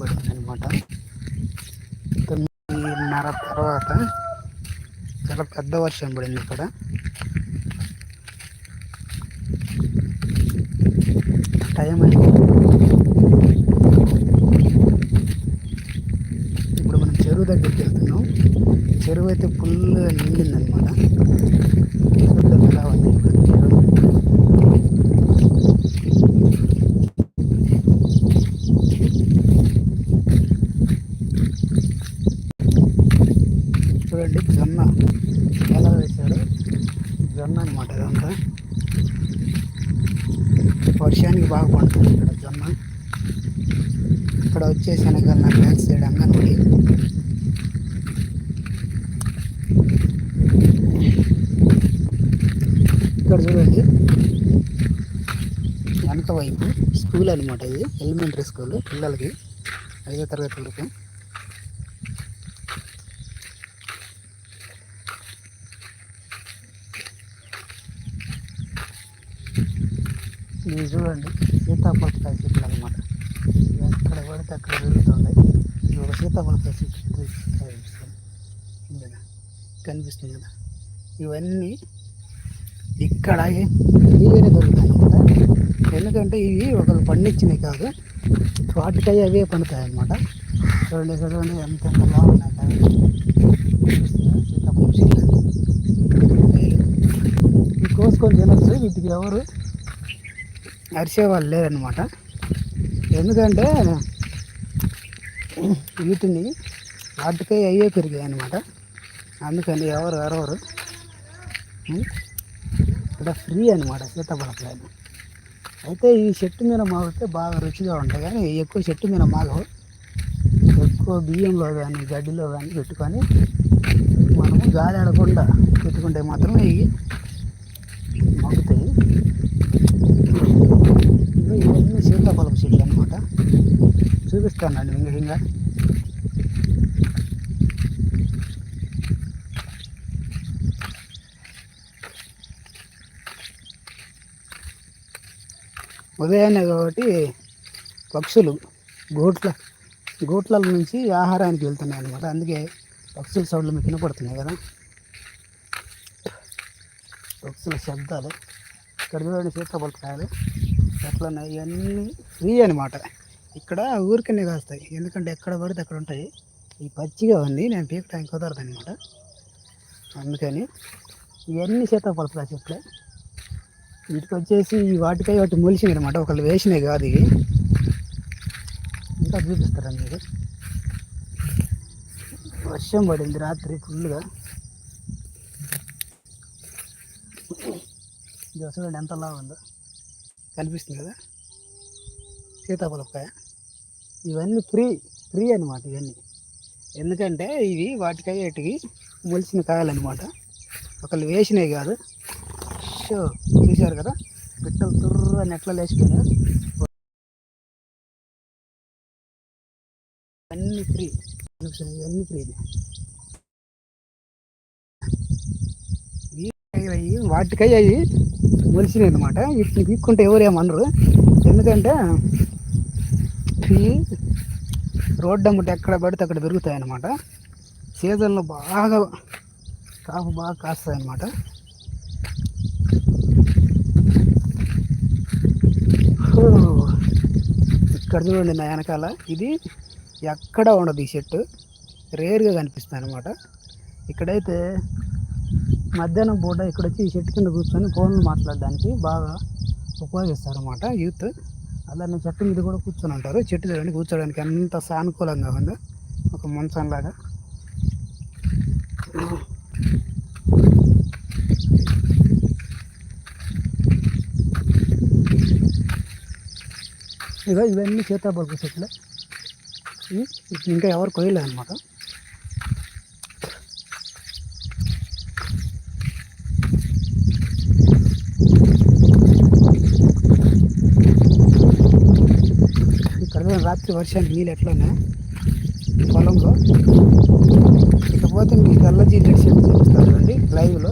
పడుతుంది అనమాట తొమ్మిదిన్నర తర్వాత చాలా పెద్ద వర్షం పడింది ఇక్కడ. టైం అయింది. ఇప్పుడు మనం చెరువు దగ్గరికి వెళ్తున్నాం. చెరువు అయితే ఫుల్ నిండిందనమాట చూద్దాం ఎలా ఉంది ఇప్పుడు చెరువు చూడండి జొన్న ఎలా వేశాడు జొన్న అనమాట ఇదంతా వర్షానికి బాగా పండుతుంది ఇక్కడ జొన్న ఇక్కడ వచ్చే శనగలు నా బ్యాక్ సైడ్ అంగన్వాడి. ఇక్కడ చూడండి. వెనక వైపు స్కూల్ అనమాట ఇది ఎలిమెంటరీ స్కూల్ పిల్లలకి ఐదో తరగతి వరకు. ఇది చూడండి సీతాఫలకాయ చెట్లు అనమాట ఎక్కడ పడితే అక్కడ పెరుగుతుంది ఇది ఒక సీతాఫలకాయ చెట్టు కనిపిస్తుంది కదా కనిపిస్తుంది కదా? ఇవన్నీ ఇక్కడ ఫ్రీగానే దొరుకుతాయి అనమాట ఎందుకంటే ఇవి ఒకరు పండించినవి కాదు వాటికై అవే పండుతాయి అనమాట చూడండి చూడండి ఎంత బాగున్నాయి కాయలు. కనిపిస్తుందా? సీతాఫలం చెట్లు కోసుకొని తినచ్చు వీటికి ఎవరు అరిసేవాళ్ళు లేదనమాట ఎందుకంటే వీటిని వాటికై అయ్యే పెరిగాయి అనమాట అందుకని ఎవరు ఎవరెవరు ఇక్కడ ఫ్రీ అనమాట సీతాఫలకాయలు అయితే ఈ చెట్టు మీద మాగితే బాగా రుచిగా ఉంటాయి. కానీ ఎక్కువ చెట్టు మీద మాగవు ఎక్కువ బియ్యంలో కానీ గడ్డిలో కానీ పెట్టుకొని మనము గాలి ఆడకుండా పెట్టుకుంటే మాత్రమే ఇవి మగ్గుతాయి ఇవి ఇవన్నీ సీతాఫలం చెట్లు అనమాట చూపిస్తానండి ఇంకా ఉదయాన్నే కాబట్టి పక్షులు గూట్ల గూట్ల నుంచి ఆహారానికి వెళ్తున్నాయి అనమాట అందుకే పక్షుల సౌండ్లు మీకు వినపడుతున్నాయి కదా. పక్షుల శబ్దాలు ఇక్కడ చూడండి సీతాఫలకాయలు ఎట్లా ఉన్నాయి ఇవన్నీ ఫ్రీ అనమాట ఇక్కడ ఊరికనే కాస్తాయి. ఎందుకంటే ఎక్కడ పడితే అక్కడ ఉంటాయి. ఈ పచ్చిగా ఉంది. నేను పీకటానికి కుదరదు అనమాట అందుకని ఇవన్నీ సీతాఫలకాయ చెట్లే. వీటికి వచ్చేసి వాటికై వాటి మొలిసినాయి అనమాట ఒకళ్ళు వేసినాయి కాదు ఇవి. ఇంకా చూపిస్తారా మీరు? వర్షం పడింది రాత్రి ఫుల్గా ఇది చూడండి ఎంత ఉందో కనిపిస్తుంది కదా? సీతాఫలకాయ ఇవన్నీ ఫ్రీ ఫ్రీ అనమాట ఇవన్నీ. ఎందుకంటే ఇవి వాటికై వాటికి మొలిసిన కాయాలన్నమాట ఒకళ్ళు వేసినవి కాదు. షో చూశారు కదా? పిట్టలు తుర్ర నెట్ల లేచిపోయినా అన్నీ ఫ్రీ. ఇవన్నీ ఫ్రీ అయ్యి వాటికై అవి మొలిసినాయి అనమాట వీటిని పీక్కుంటే ఎవరేమనరు ఎందుకంటే ఇవి రోడ్డు అమ్మట ఎక్కడ పడితే అక్కడ పెరుగుతాయి అన్నమాట సీజన్లో బాగా కాపు బాగా కాస్తాయి అన్నమాట ఇక్కడ చూడండి నా వెనకాల. ఇది ఎక్కడ ఉండదు ఈ చెట్టు. రేర్గా కనిపిస్తుంది అనమాట ఇక్కడైతే మధ్యాహ్నం పూట ఇక్కడ వచ్చి ఈ చెట్టు కింద కూర్చొని ఫోన్లు మాట్లాడడానికి బాగా ఉపయోగిస్తారు అనమాట యూత్. అలానే చెట్టు మీద కూడా కూర్చొని ఉంటారు. చెట్టు చూడండి కూర్చోడానికి అంత సానుకూలంగా ఉంది. ఒక మంచంలాగా. ఇక ఇవన్నీ సీతాఫలపు చెట్లు. ఇంకా ఎవరు కొయ్యలేదు అనమాట రాత్రి వర్షానికి నీళ్ళు ఎట్లానే? పొలంలో. ఇకపోతే మీకు తెల్లజీల్లెడ్ షర్ట్ చూపిస్తాను అండి లైవ్లో.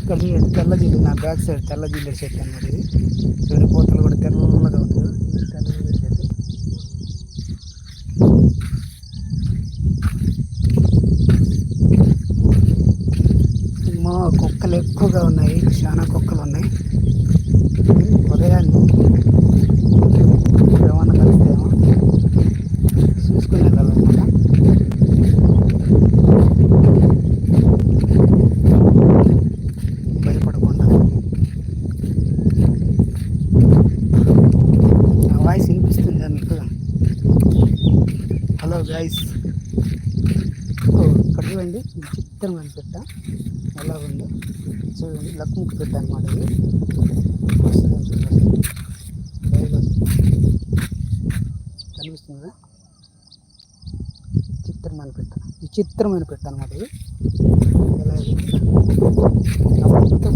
ఇక్కడ చూడండి తెల్లజీల్లు నా బ్యాక్ సైడ్ తెల్లజీల్లెడ్ చెట్టు అన్నమాట ఇది చూడండి పోతలు కూడా తెల్లగా ఉంది. తెల్లజీల్లెడ్ చెట్టు మా కుక్కలు ఎక్కువగా ఉన్నాయి చాలా కుక్కలు ఉన్నాయి. విచిత్రమైన పెట్ట అనమాట ఇది. ఎలా మొత్తం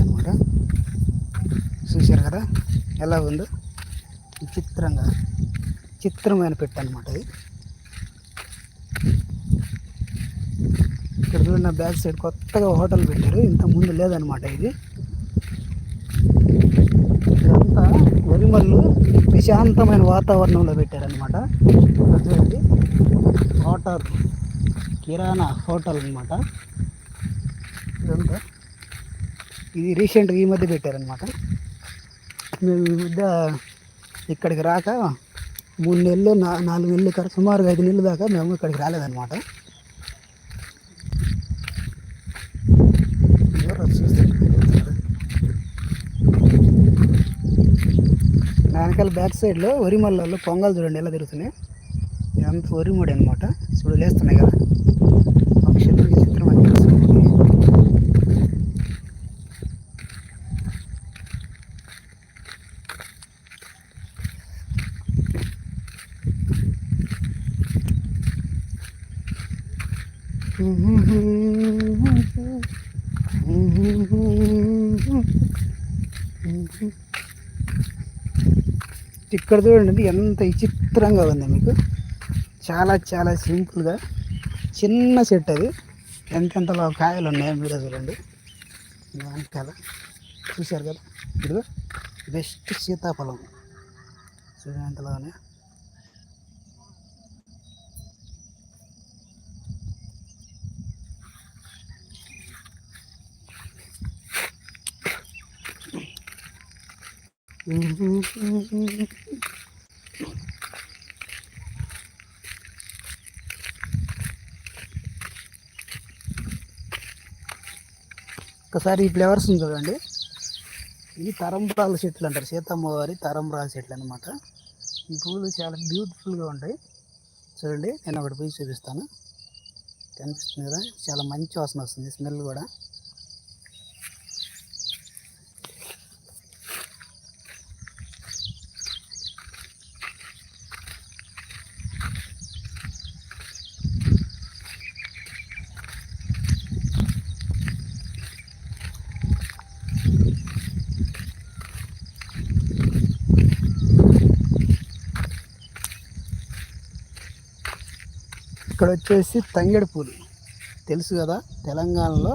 అనమాట చూశారు కదా? ఎలా ఉందో? విచిత్రంగా చిత్రమైన పెట్ట అనమాట ఇది. ఇక్కడ చూడండి బ్యాక్ సైడ్ కొత్తగా హోటల్ పెట్టారు. ఇంత ముందు లేదనమాట ఇది. ఇదంతా వరిమల్లు ప్రశాంతమైన వాతావరణంలో పెట్టారనమాట చూడండి వాటర్. కిరాణా హోటల్ అనమాట ఇదంతా. ఇది రీసెంట్గా ఈ మధ్య పెట్టారనమాట మేము ఈ మధ్య ఇక్కడికి రాక మూడు నెలలు నా నాలుగు నెలలు ఇక్కడ సుమారుగా ఐదు నెలలు దాకా మేము ఇక్కడికి రాలేదన్నమాట. వెనకాల బ్యాక్ సైడ్లో వరిమల్లలో పొంగల్ చూడండి ఎలా తిరుగుతున్నాయి. ఇదంతా వరి ముడి అనమాట చూడు లేస్తున్నాయి కదా పక్షులు విచిత్రం అనిపిస్తుంది ఇక్కడ చూడండి ఎంత విచిత్రంగా ఉంది మీకు చాలా చాలా సింపుల్గా చిన్న చెట్టు అది. ఎంతెంతలో కాయలు ఉన్నాయో మీరు చూడండి. వెనకాల చూశారు కదా? ఇప్పుడు బెస్ట్ సీతాఫలం. చూడండి ఎంతలో ఉన్నాయి. ఒకసారి ఈ ఫ్లేవర్స్ చూడండి. ఇవి తరంబ్రాల చెట్లు అంటారు. సీతమ్మవారి తరంబ్రాల చెట్లు అనమాట ఈ పూలు చాలా బ్యూటిఫుల్గా ఉంటాయి. చూడండి నేను ఒకటి పోయి చూపిస్తాను. కనిపిస్తుంది కదా? చాలా మంచి వాసన వస్తుంది స్మెల్ కూడా. ఇక్కడ వచ్చేసి తంగేడు పూలు. తెలుసు కదా తెలంగాణలో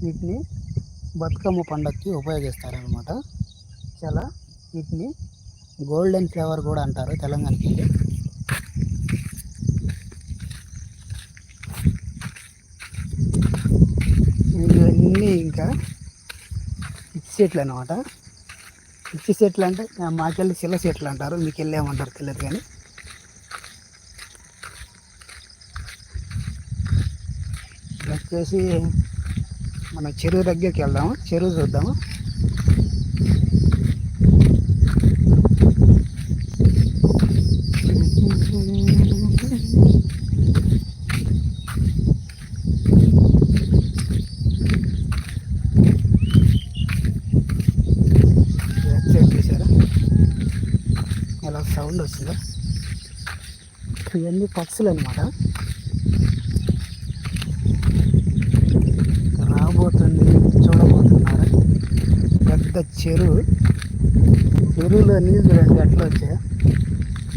వీటిని బతుకమ్మ పండగకి ఉపయోగిస్తారనమాట చాలా వీటిని గోల్డెన్ ఫ్లేవర్ కూడా అంటారు తెలంగాణకి. ఇవన్నీ ఇంకా పిచ్చి చెట్లు అనమాట పిచ్చి చెట్లు అంటే మాకెళ్ళి చిల్ల చెట్లు అంటారు మీకు వెళ్ళేమంటారు తెలియదు కానీ. వచ్చేసి మన చెరువు దగ్గరికి వెళ్దాము. చెరువు చూద్దాము. ఎలా సౌండ్ వస్తుందా. ఇవన్నీ పక్షులు అనమాట పెద్ద చెరువు. చెరువులో నీళ్ళు చూడండి ఎట్లా వచ్చాయి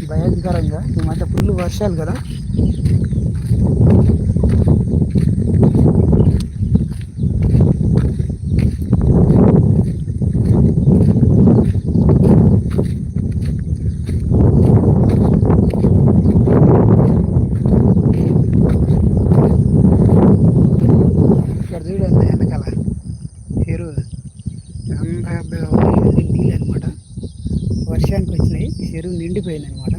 భయంకరంగా. ఈ మధ్య ఫుల్ వర్షాలు కదా. ನಾನು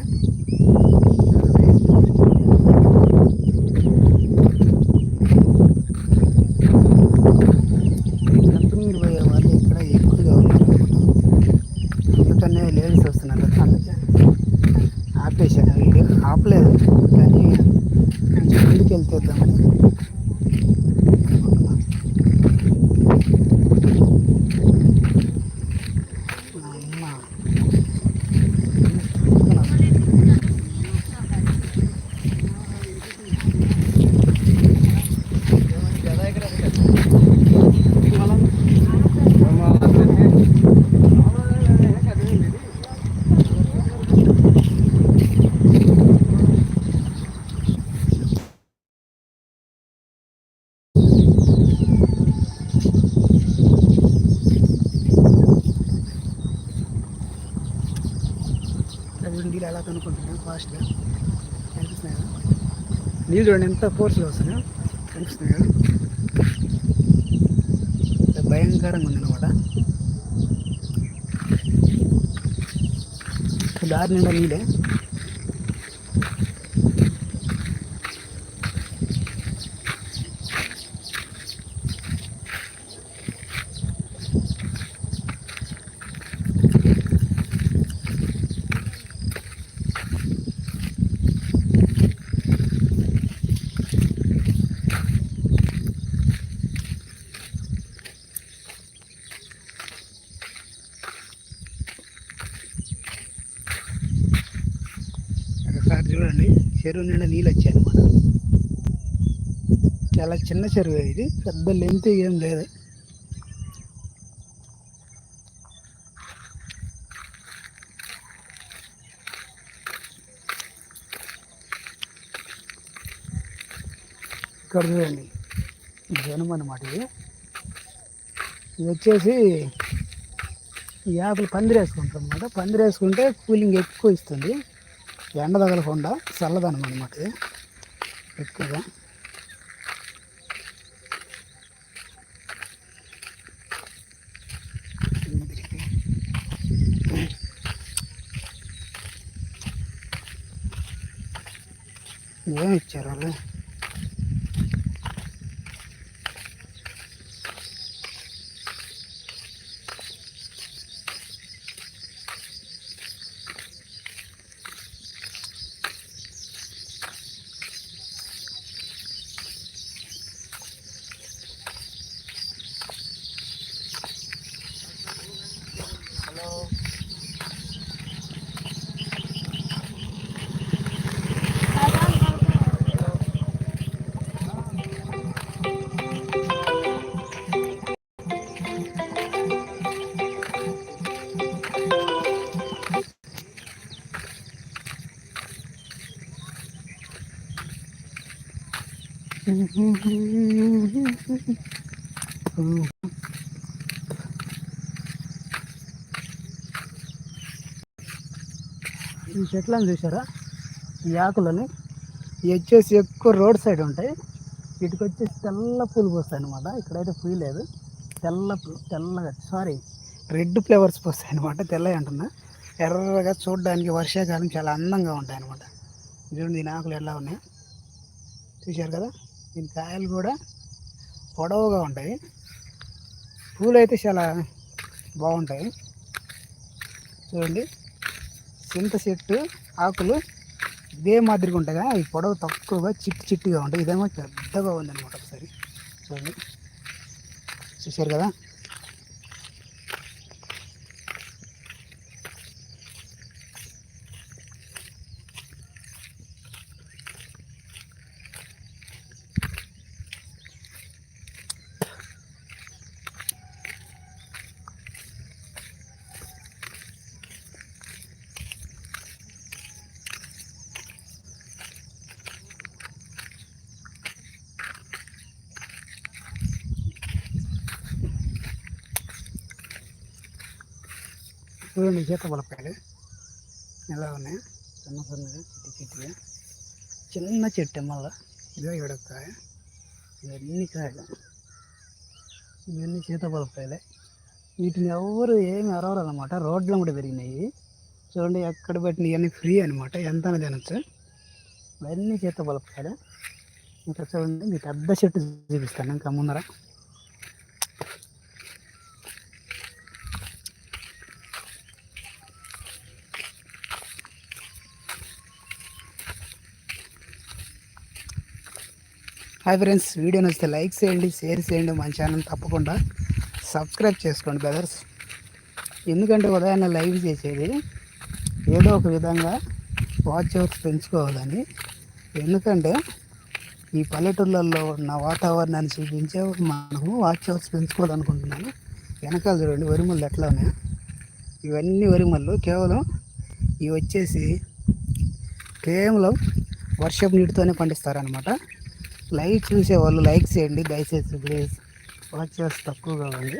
నీళ్ళు చూడండి ఎంత ఫోర్స్గా వస్తున్నాయో కనిపిస్తున్నాయి కదా ఇంత భయంకరంగా ఉందన్నమాట దారి నిండా నీళ్ళే ఒకసారి చూడండి చెరువు నిండా నీళ్ళు వచ్చాయి అనమాట చాలా చిన్న చెరువు ఇది పెద్ద లెంత్ ఏం లేదు. ఇక్కడ చూడండి జనం అనమాట ఇది. ఇది వచ్చేసి ఈ యాపలు పందిరేసుకుంటాం అనమాట పందిరేసుకుంటే కూలింగ్ ఎక్కువ ఇస్తుంది. ఎండ తగలకుండా చల్లదనం అనమాట ఇది ఎక్కువగా ఏమి ఇచ్చారు వాళ్ళు ఈ చెట్లను చూసారా ఈ ఆకులని. ఇవి వచ్చేసి ఎక్కువ రోడ్ సైడ్ ఉంటాయి. వీటికి వచ్చేసి తెల్ల పూలు పోస్తాయి అనమాట ఇక్కడైతే పూలు లేదు. తెల్ల తెల్లగా సారీ రెడ్ ఫ్లేవర్స్ పోస్తాయి అనమాట తెల్లగా అంటున్నా. ఎర్రగా చూడడానికి వర్షాకాలం చాలా అందంగా ఉంటాయి అనమాట చూడండి దీని ఆకులు ఎలా ఉన్నాయి. చూశారు కదా? దీని కాయలు కూడా పొడవుగా ఉంటాయి. పూలు అయితే చాలా బాగుంటాయి. చూడండి. చింత చెట్టు ఆకులు ఇదే మాదిరిగా ఉంటాయి కదా ఈ పొడవు తక్కువగా చిట్టి చిట్టిగా ఉంటాయి. ఇదేమో పెద్దగా ఉందన్నమాట ఒకసారి. చూడండి. చూశారు కదా? చూడండి చేత పొలకాయలు ఎలా ఉన్నాయి? సన్న సన్నగా చిట్టి చిట్టిగా. చిన్న చెట్టు మళ్ళా. ఇదో ఏడకాయ ఇవన్నీ కాయలు. ఇవన్నీ సీతాఫలకాయలే వీటిని ఎవరు ఏమి అరవరు అనమాట రోడ్లు కూడా పెరిగినాయి. చూడండి ఎక్కడ పెట్టిన ఇవన్నీ ఫ్రీ అనమాట ఎంత అని తినచ్చు. ఇవన్నీ సీతాఫలకాయలే ఇంకా చూడండి మీకు పెద్ద చెట్టు చూపిస్తాను. ఇంకా ముందర. హాయ్ ఫ్రెండ్స్ వీడియో నచ్చితే లైక్ చేయండి షేర్ చేయండి మన ఛానల్ తప్పకుండా సబ్స్క్రైబ్ చేసుకోండి బ్రదర్స్ ఎందుకంటే ఉదయాన్నే లైవ్ చేసేది ఏదో ఒక విధంగా వాచ్ అవర్స్ పెంచుకోవాలని. ఎందుకంటే ఈ పల్లెటూళ్ళల్లో ఉన్న వాతావరణాన్ని చూపించే మనము వాచ్ అవర్స్ పెంచుకోవాలనుకుంటున్నాను వెనకాల చూడండి వరిమల్లు ఎట్లా ఉన్నాయి? ఇవన్నీ వరిమల్లు. కేవలం ఇవి వచ్చేసి కేవలం వర్షపు నీటితోనే పండిస్తారనమాట లైవ్ చూసేవాళ్ళు లైక్ చేయండి దయచేసి ప్లీజ్. వాచ్ అవర్స్ తక్కువగా ఉంది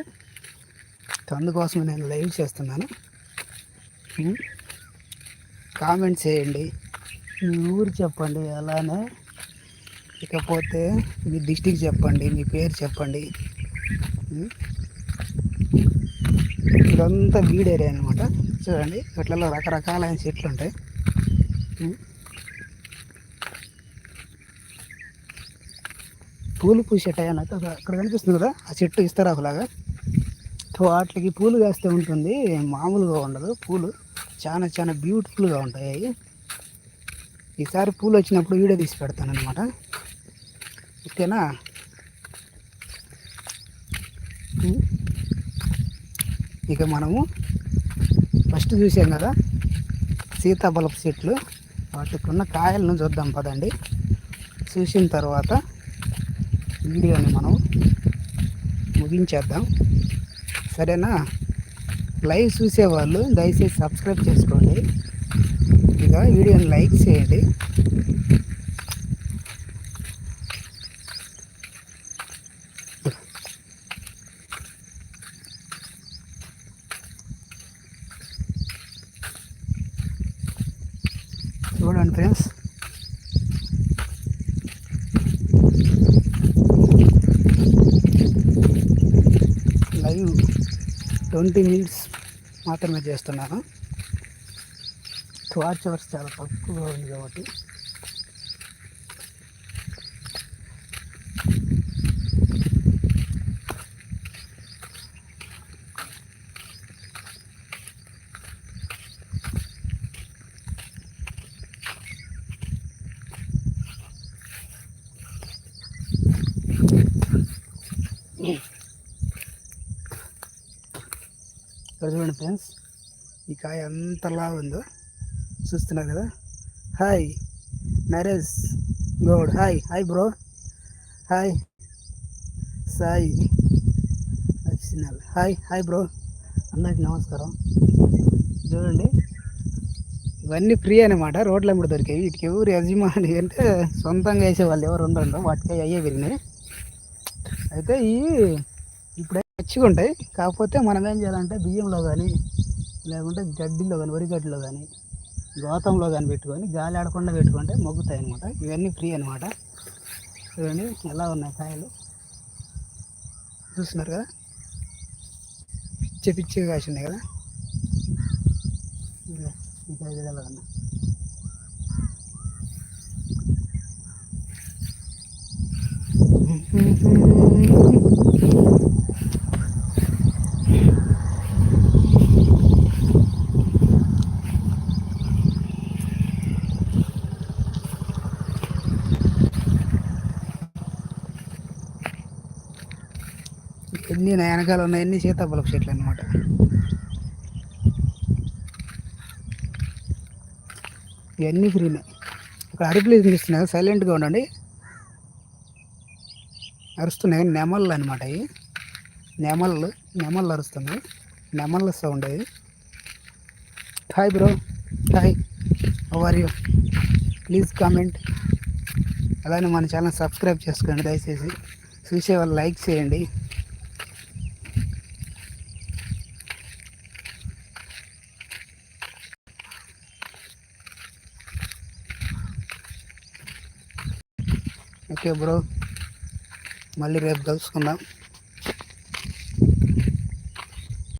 అందుకోసం నేను లైవ్ చేస్తున్నాను. కామెంట్ చేయండి. మీ ఊరు చెప్పండి అలానే ఇకపోతే మీ డిస్టిక్ చెప్పండి మీ పేరు చెప్పండి. ఇదంతా బీడ్ ఏరియా అనమాట చూడండి వీటిలో రకరకాలైన చెట్లు ఉంటాయి పూలు పూసే టైం అయితే అక్కడ కనిపిస్తుంది కదా ఆ చెట్టు ఇస్తారాకులాగా. సో వాటికి పూలు వేస్తే ఉంటుంది మామూలుగా ఉండదు పూలు. చాలా చాలా బ్యూటిఫుల్గా ఉంటాయి ఈసారి పూలు వచ్చినప్పుడు వీడియో తీసి పెడతాను అనమాట ఓకేనా? ఇక మనము ఫస్ట్ చూసాం కదా సీతాఫలపు చెట్లు. వాటికి ఉన్న కాయలను చూద్దాం పదండి. చూసిన తర్వాత వీడియోని మనం ముగించేద్దాం. సరేనా? లైవ్ చూసేవాళ్ళు దయచేసి సబ్స్క్రైబ్ చేసుకోండి. ఇక వీడియోని లైక్ చేయండి చూడండి ఫ్రెండ్స్ లైవ్ ట్వంటీ మినిట్స్ మాత్రమే చేస్తున్నాను. టూ అవర్స్ చాలా తక్కువగా ఉంది కాబట్టి. ఇక్కడ చూడండి ఫ్రెండ్స్? ఈ కాయ ఎంతలా ఉందో చూస్తున్నారు కదా? Hi Naresh Goud. Hi hi bro. Hi Sai అర్చనల్ hi hi bro. అందరికి నమస్కారం. చూడండి ఇవన్నీ ఫ్రీ అనమాట రోడ్ల మీద దొరికాయి వీటికి ఎవరు యజమాని అంటే సొంతంగా వేసేవాళ్ళు ఎవరు ఉండరు. వాటికి అయ్యే విరిగినాయి అయితే ఈ ఇప్పుడే పచ్చిగా ఉంటాయి కాకపోతే మనం ఏం చేయాలంటే బియ్యంలో కానీ లేకుంటే గడ్డిలో కానీ వరి గడ్డిలో కానీ గోతంలో కానీ పెట్టుకొని గాలి ఆడకుండా పెట్టుకుంటే మొగ్గుతాయి అనమాట ఇవన్నీ ఫ్రీ అనమాట చూడండి ఎలా ఉన్నాయి కాయలు? చూస్తున్నారు కదా? పిచ్చి పిచ్చిగా కాసి ఉన్నాయి కదా ఇంకా ఎలా ఉన్నాయి నా వెనకాల ఉన్నాయి ఎన్ని సీతాఫలపు చెట్లు అనమాట ఇవన్నీ ఫ్రీనే ఇక్కడ అరుపులు వినిపిస్తున్నాయి సైలెంట్గా ఉండండి. అరుస్తున్నాయి నెమళ్ళు అనమాట ఇవి. నెమళ్ళు నెమళ్ళు అరుస్తున్నాయి. నెమళ్ళ సౌండ్ అది hi bro hi are you please comment అలానే మన ఛానల్ సబ్స్క్రైబ్ చేసుకోండి దయచేసి. చూసే వాళ్ళు లైక్ చేయండి. Okay bro. మళ్ళీ రేపు కలుసుకుందాం.